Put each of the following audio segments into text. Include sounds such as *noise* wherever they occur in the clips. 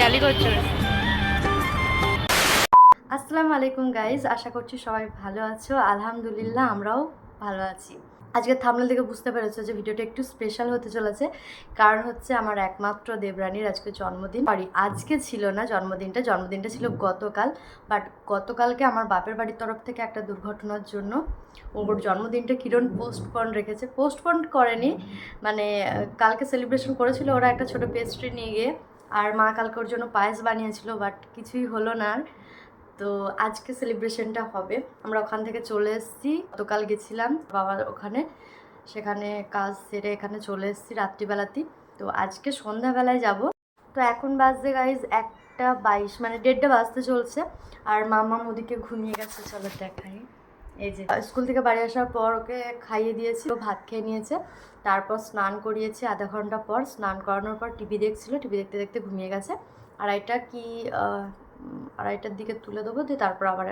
Kelly আসসালামু আলাইকুম guys, আশা করছি সবাই ভালো আছো। আলহামদুলিল্লাহ, আমরাও ভালো আছি। আজকে থামলে থেকে বুঝতে পেরেছ যে ভিডিওটা একটু স্পেশাল হতে চলেছে। কারণ হচ্ছে আমার একমাত্র দেবরানীর আজকে জন্মদিন। সরি আজকে ছিল না জন্মদিনটা জন্মদিনটা ছিল গতকাল। বাট গতকালকে আমার বাপের বাড়ির তরফ থেকে একটা দুর্ঘটনার জন্য ওর জন্মদিনটা কিরণ পোস্টপন রেখেছে। পোস্টপন করেনি মানে কালকে সেলিব্রেশন করেছিল ওরা একটা ছোট পেস্ট্রি নিয়ে গিয়ে। আর মা কালকে ওর জন্য পায়েস বানিয়েছিল বাট কিছুই হলো না। আর তো আজকে সেলিব্রেশনটা হবে। আমরা ওখান থেকে চলে এসেছি। গতকাল গেছিলাম বাবার ওখানে। সেখানে কাজ সেরে এখানে চলে এসেছি রাত্রিবেলাতেই। তো আজকে সন্ধ্যাবেলায় যাব। তো এখন বাজতে গাইজ একটা বাইশ মানে দেড়টা বাজতে চলছে। আর মামা মুদিকে ঘুমিয়ে গেছে, চলো দেখাই। এই যে। স্কুল থেকে বাড়ি আসার পর ওকে খাইয়ে দিয়েছি, ও ভাত খেয়ে নিয়েছে। তারপর স্নান করিয়েছি আধা ঘণ্টা পর। স্নান করানোর পর টিভি দেখছিল, টিভি দেখতে দেখতে ঘুমিয়ে গেছে। আর এটা কি আড়াইটার দিকে তুলে দেবো, দিয়ে তারপর আবার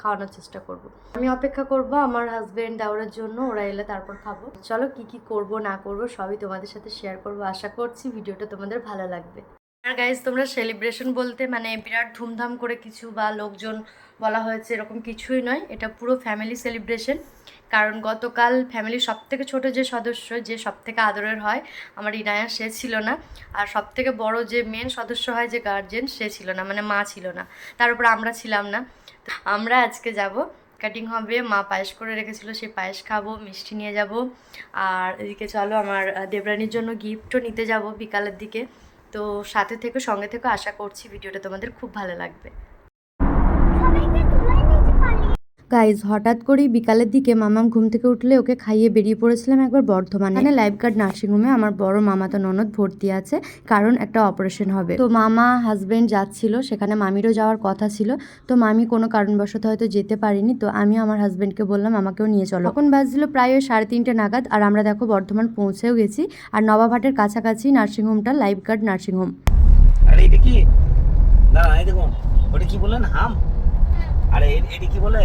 খাওয়ানোর চেষ্টা করব। আমি অপেক্ষা করব আমার হাজবেন্ড দেওয়ার জন্য, ওরা এলে তারপর খাব। চলো কি কি করব না করব সবই তোমাদের সাথে শেয়ার করব। আশা করছি ভিডিওটা তোমাদের ভালো লাগবে। আর গাইজ তোমরা সেলিব্রেশন বলতে মানে বিরাট ধুমধাম করে কিছু বা লোকজন বলা হয়েছে এরকম কিছুই নয়। এটা পুরো ফ্যামিলি সেলিব্রেশন কারণ গতকাল ফ্যামিলির সব থেকে ছোটো যে সদস্য, যে সব থেকে আদরের হয়, আমার ইনায়া, সে ছিল না। আর সব থেকে বড় যে মেন সদস্য হয়, যে গার্জেন সে ছিল না মানে মা ছিল না। তার উপর আমরা ছিলাম না। আমরা আজকে যাব। কাটিং হবে, মা পায়েস করে রেখেছিল সেই পায়েস খাব, মিষ্টি নিয়ে যাব। আর এদিকে চলো, আমার দেবরানীর জন্য গিফটও নিতে যাব বিকালের দিকে। তো সাথে থেকে সঙ্গে থেকে। আশা করছি ভিডিওটা তোমাদের খুব ভালো লাগবে। গাইজ হঠাৎ করেই বিকালের দিকে মামাম ঘুম থেকে উঠলে ওকে খাইয়ে বেরিয়ে পড়েছিলাম একবার বর্ধমানে। মানে লাইফ গার্ড নার্সিংহোমে আমার বড় মামা তো ননদ ভর্তি আছে কারণ একটা অপারেশন হবে। তো মামা হাজবেন্ড যাচ্ছিল সেখানে মামিরও যাওয়ার কথা ছিল। তো মামি কোনো কারণবশত হয়তো যেতে পারিনি তো আমি আমার হাজব্যান্ডকে বললাম আমাকেও নিয়ে চলো। তখন বাজছিল প্রায় ওই সাড়ে তিনটে নাগাদ আর আমরা দেখো বর্ধমান পৌঁছেও গেছি আর নবাবহাটের কাছাকাছি নার্সিংহোমটা লাইফ গার্ড নার্সিংহোম আরে এটা কি? না এই দেখুন ওটা কি বললেন হাম? আরে এটা কি বলে?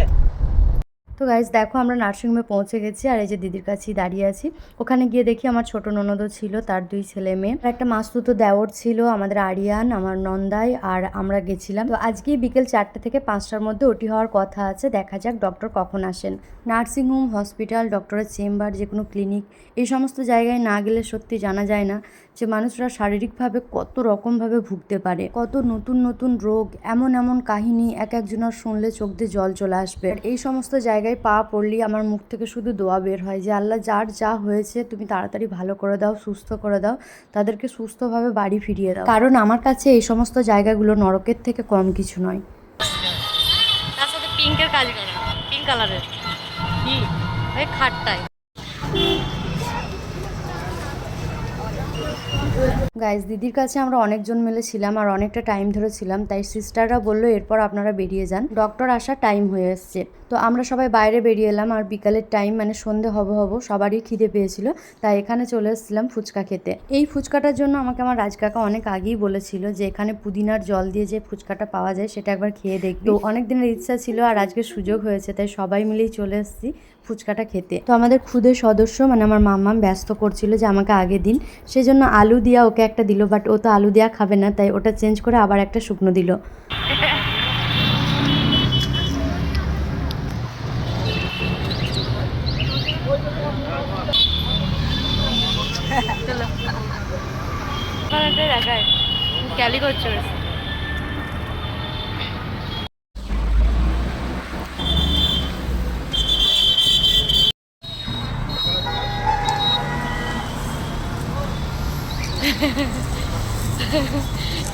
তো গাইজ দেখো আমরা নার্সিংহোমে পৌঁছে গেছি আর এই যে দিদির কাছেই দাঁড়িয়ে আছি। ওখানে গিয়ে দেখি আমার ছোট ননদও ছিল, তার দুই ছেলে মেয়ে। একটা মাস্তুতো দেওর ছিল, আমাদের আরিয়ান, আমার নন্দাই আর আমরা গেছিলাম। তো আজকে বিকেল চারটে থেকে পাঁচটার মধ্যে ওটি হওয়ার কথা আছে, দেখা যাক ডক্টর কখন আসেন। নার্সিংহোম হসপিটাল ডক্টরের চেম্বার যে কোনো ক্লিনিক এই সমস্ত জায়গায় না গেলে সত্যি জানা যায় না। যে মানুষরা শারীরিকভাবে কত রকমভাবে ভুগতে পারে, কত নতুন নতুন রোগ, এমন এমন কাহিনী এক একজনের শুনলে চোখ দিয়ে জল চলে আসবে। এই সমস্ত জায়গায় পা পড়লেই আমার মুখ থেকে শুধু দোয়া বের হয় যে, আল্লাহ, যার যা হয়েছে তুমি তাড়াতাড়ি ভালো করে দাও, সুস্থ করে দাও, তাদেরকে সুস্থভাবে বাড়ি ফিরিয়ে দাও। কারণ আমার কাছে এই সমস্ত জায়গাগুলো নরকের থেকে কম কিছু নয়। তার সাথে পিঙ্কের কাজ করা, পিঙ্ক কালারের। কি? ওই গাইজ দিদির কাছে আমরা অনেকজন মিলে ছিলাম আর অনেকটা টাইম ধরে ছিলাম, তাই সিস্টাররা বলল এরপর আপনারা বেরিয়ে যান। ডক্টর আসার টাইম হয়ে এসছে। তো আমরা সবাই বাইরে বেরিয়ে এলাম আর বিকালের টাইম মানে সন্ধে হব হব, সবারই খিদে পেয়েছিল, তাই এখানে চলে এসেছিলাম ফুচকা খেতে। এই ফুচকাটার জন্য আমাকে আমার রাজকাকা অনেক আগেই বলেছিল যে এখানে পুদিনার জল দিয়ে যে ফুচকাটা পাওয়া যায়, সেটা একবার খেয়ে দেখবি। অনেক দিনের ইচ্ছা ছিল আর আজকে সুযোগ হয়েছে, তাই সবাই মিলেই চলে এসেছি। ফুচকাটা খেতে। তো আমাদের খুদের সদস্য মানে আমার মাম্মাম ব্যস্ত করছিল যে আমাকে আগে দিন। সেই জন্য আলু দিয়া ওকে একটা দিল বাট ও তো আলু দিয়া খাবে না তাই ওটা চেঞ্জ করে আবার একটা শুকনো দিল। দেখায়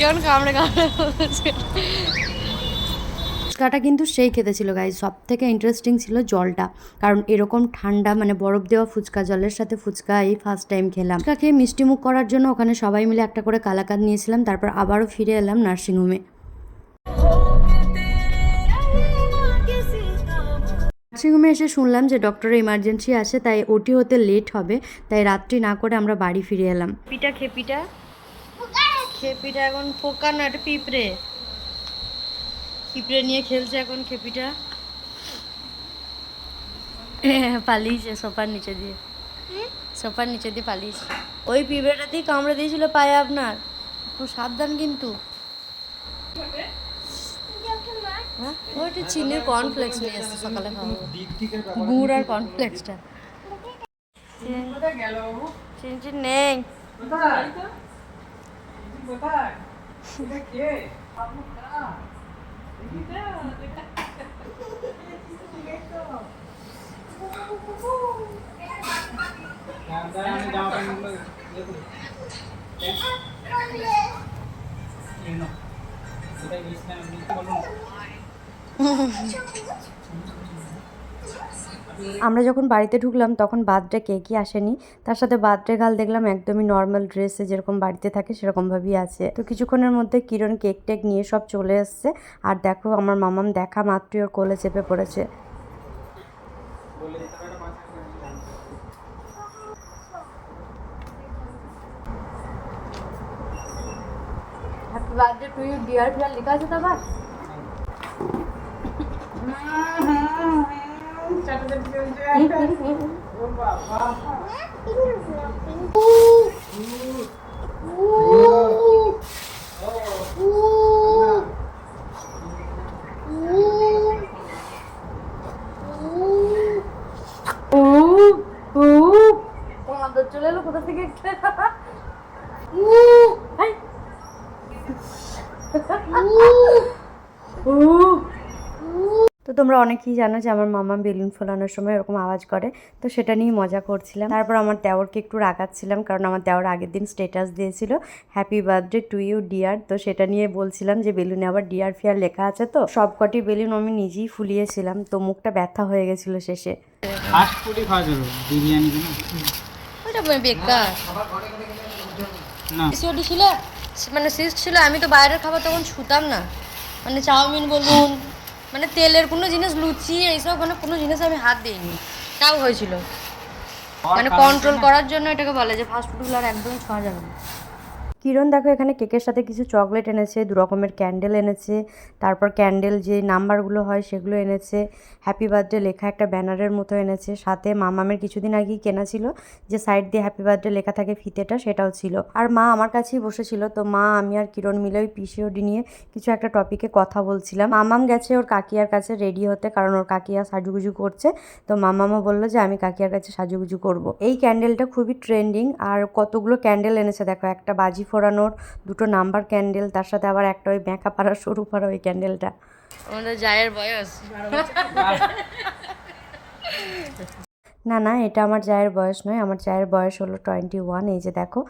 কেমন কামড়ে কামড়ে বলছে। ফুচকাটা কিন্তু সেই খেতে ছিল গাইজ সব থেকে ইন্টারেস্টিং ছিল জলটা। কারণ এরকম ঠান্ডা মানে বরফ দেওয়া ফুচকা জলের সাথে ফুচকা এই ফার্স্ট টাইম খেলাম। ফুচকা খেয়ে মিষ্টি মুখ করার জন্য ওখানে সবাই মিলে একটা করে কালাকাত নিয়েছিলাম তারপর আবারও ফিরে এলাম নার্সিংহোমে নার্সিংহোমে এসে শুনলাম যে ডক্টরের ইমার্জেন্সি আছে তাই ওটি হতে লেট হবে তাই রাত্রি না করে আমরা বাড়ি ফিরে এলাম। পিটা খেপিটা খেপিটা এখন পোকা না একটা পিঁপড়ে। পিঁপড়ে নিয়ে খেলছে এখন খেপিটা। পালিয়েছে সোফার নিচে দিয়ে। সোফার নিচে দিয়ে পালিয়েছে ওই পিঁপড়েটাতেই কামড়ে দিয়েছিল পায়ে আপনার। খুব সাবধান কিন্তু। হ্যাঁ? চিনির কর্নফ্লেক্স নিয়ে এসছে সকালে খাব গুড় আর কর্নফ্লেক্সটা 제발 이렇게 밥 먹자. 이기자 내가 이기겠어. నేను আমরা যখন বাড়িতে ঢুকলাম তখন বার্থডে কেকই আসেনি? তার সাথে বার্থডে গাল দেখলাম একদমই নর্মাল ড্রেসে যেরকম বাড়িতে থাকে সেরকমভাবেই আছে। তো কিছুক্ষণের মধ্যে কিরণ কেক টেক নিয়ে সব চলে এসছে আর দেখো আমার মামাম দেখা মাত্রই ওর কোলে চেপে পড়েছে। টু ইউ ডিয়ার ফিয়ার লেখা আছে তো আবার? *laughs* তোমাদের চলে এলো কোথা থেকে? একটা হাই। তো তোমরা অনেকেই জানো যে আমার মামা বেলুন ফোলানোর সময় এরকম আওয়াজ করে তো সেটা নিয়ে মজা করছিলাম। তারপর আমার দেওরকে একটু রাগাচ্ছিলাম কারণ আমার দেওর আগের দিন স্টেটাস দিয়েছিল happy birthday to you dear তো সেটা নিয়ে বলছিলাম যে বেলুনে আবার ডিয়ার ফিয়ার লেখা আছে তো? সবকটি বেলুন আমি নিজেই ফুলিয়েছিলাম তো মুখটা ব্যথা হয়ে গেছিল শেষে। বিরিয়ানি ওটা বেকার। ছিল মানে সিস্ট ছিল আমি তো বাইরের খাবার তখন ছুতাম না। মানে চাউমিন বলুন মানে তেলের কোনো জিনিস লুচি এইসব মানে কোনো জিনিস আমি হাত দিইনি। তাও হয়েছিল। মানে কন্ট্রোল করার জন্য এটাকে বলে যে ফাস্ট ফুডগুলো আর একদম ছোঁয়া যাবে না। কিরণ, দেখো এখানে কেকের সাথে কিছু চকলেট এনেছে, দু রকমের ক্যান্ডেল এনেছে, তারপর ক্যান্ডেল যে নাম্বারগুলো হয় সেগুলো এনেছে, হ্যাপি বার্থডে লেখা একটা ব্যানারের মতো এনেছে, সাথে মামামের কিছুদিন আগেই কেনা ছিল, যে সাইড দিয়ে হ্যাপি বার্থডে লেখা থাকে ফিতেটা সেটাও ছিল। আর মা আমার কাছেই বসেছিল, তো মা, আমি আর কিরণ মিলে ওই পিসিওডি নিয়ে কিছু একটা টপিকে কথা বলছিলাম। মামাম গেছে ওর কাকিয়ার কাছে রেডি হতে, কারণ ওর কাকিয়া সাজুগুজু করছে, তো মামামা বলল যে, আমি কাকিয়ার কাছে সাজুগুজু করব। এই ক্যান্ডেলটা খুবই ট্রেন্ডিং আর কতগুলো ক্যান্ডেল এনেছে, দেখো, একটা বাজি ফোড়ানোর দুটো নাম্বার ক্যান্ডেল তার সাথে আবার একটা ওই ব্যাঁকা পাড়া সরু পাড়া ওই ক্যান্ডেলটা। আমাদের জায়ের বয়স। না না এটা আমার জায়ের বয়স নয় আমার জায়ের বয়স হলো টোয়েন্টি ওয়ান এই যে দেখো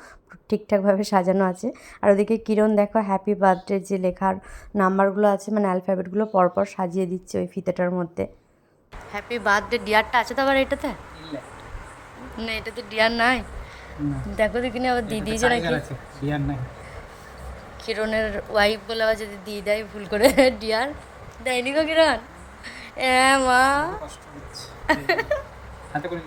ঠিকঠাকভাবে সাজানো আছে। আর ওদিকে কিরণ দেখো হ্যাপি বার্থডে যে লেখার নাম্বারগুলো আছে মানে অ্যালফাবেটগুলো পরপর সাজিয়ে দিচ্ছে ওই ফিতেটার মধ্যে। হ্যাপি বার্থডে ডিয়ারটা আছে তো আবার এটাতে? না। এটাতে ডিয়ার নাই। না দেখো দেখিনি আবার দিয়ে দিয়েছে নাকি ডিয়ার নাই। কিরণের ওয়াইফ বলে আবার যদি দিয়ে দেয় ভুল করে ডিয়ার। দেয়নি গো কিরণ? এ মা। হাতে করে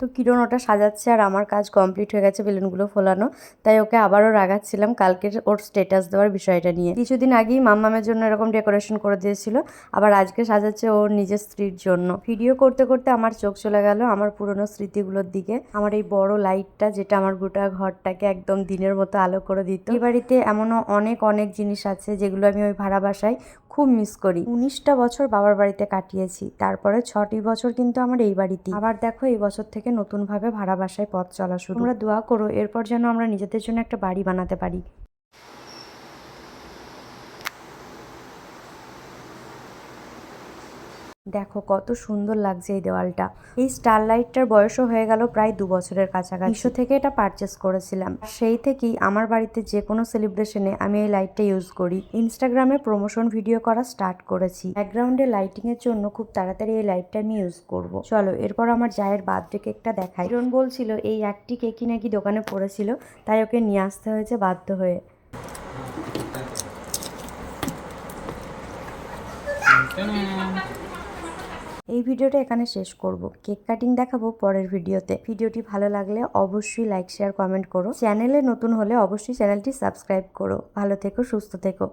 তো কিরণ ওটা সাজাচ্ছে আর আমার কাজ কমপ্লিট হয়ে গেছে বেলুনগুলো ফোলানো। তাই ওকে আবারও রাগাচ্ছিলাম কালকের ওর স্টেটাস দেওয়ার বিষয়টা নিয়ে। কিছুদিন আগেই মাম্মামের জন্য এরকম ডেকোরেশন করে দিয়েছিল, আবার আজকে সাজাচ্ছে ওর নিজের স্ত্রীর জন্য। ভিডিও করতে করতে আমার চোখ চলে গেল আমার পুরনো স্মৃতিগুলোর দিকে। আমার এই বড় লাইটটা যেটা আমার গোটা ঘরটাকে একদম দিনের মতো আলো করে দিত। এই বাড়িতে এমনও অনেক অনেক জিনিস আছে যেগুলো আমি ওই ভাড়া বাসায় খুব মিস করি। উনিশটা বছর বাবার বাড়িতে কাটিয়েছি, তারপরে ছটি বছর কিন্তু আমার এই বাড়িতে আবার দেখো এই বছর থেকে নতুনভাবে ভাড়া বাসায় পথ চলা শুরু। আমরা দোয়া করো, এরপর যেন আমরা নিজেদের জন্য একটা বাড়ি বানাতে পারি। দেখো কত সুন্দর লাগছে এই দেওয়ালটা। এই স্টার লাইটটার বয়সও হয়ে গেল প্রায় দু বছরের কাছাকাছি। মিশো থেকে এটা পারচেস করেছিলাম। সেই থেকেই আমার বাড়িতে যে কোনো সেলিব্রেশনে আমি এই লাইটটা ইউজ করি। ইনস্টাগ্রামে প্রমোশন ভিডিও করা স্টার্ট করেছি। ব্যাকগ্রাউন্ডে লাইটিং এর জন্য খুব তাড়াতাড়ি এই লাইটটা আমি ইউজ করব। চলো এরপর আমার জায়ের বার্থডে কেকটা দেখাই। কিরণ বলছিল এই একটি কেকই নাকি দোকানে পড়েছিল তাই ওকে নিয়ে আসতে হয়েছে বাধ্য হয়ে। এই ভিডিওটা এখানে শেষ করব। কেক কাটিং দেখাবো পরের ভিডিওতে। ভিডিওটি ভালো লাগলে অবশ্যই লাইক শেয়ার কমেন্ট করো। চ্যানেলে নতুন হলে অবশ্যই চ্যানেলটি সাবস্ক্রাইব করো। ভালো থেকো, সুস্থ থেকো।